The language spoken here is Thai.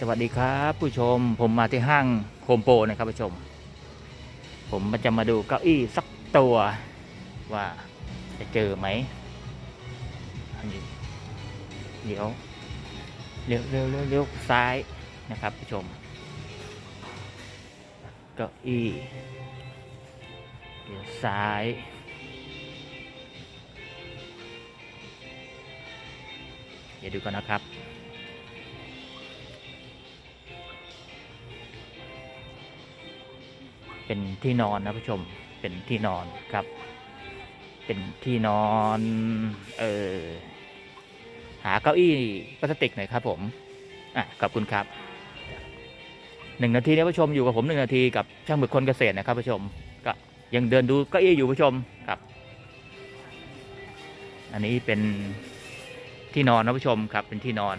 สวัสดีครับผู้ชมผมมาที่ห้างโฮมโปรนะครับผู้ชม ผมมันจะมาดูเก้าอี้สักตัวว่าจะเจอไหมนี้เดี๋ยวเลี้ยวเลี้ยวเลี้ยวเลี้ยวซ้ายนะครับผู้ชม เก้าอี้เลี้ยวซ้ายเดี๋ยวดูกันนะครับ เป็นที่นอนนะผู้ชมเป็นที่นอนครับ เป็นที่นอนเออหาเก้าอี้พลาสติกหน่อยครับผมอะขอบคุณครับหนึ่งนาทีนะผู้ชมอยู่กับผมหนึ่งนาทีกับช่างหมึกคนเกษตรนะครับผู้ชมก็ยังเดินดูเก้าอี้อยู่ผู้ชมครับ อันนี้เป็นที่นอนนะผู้ชมครับเป็นที่นอน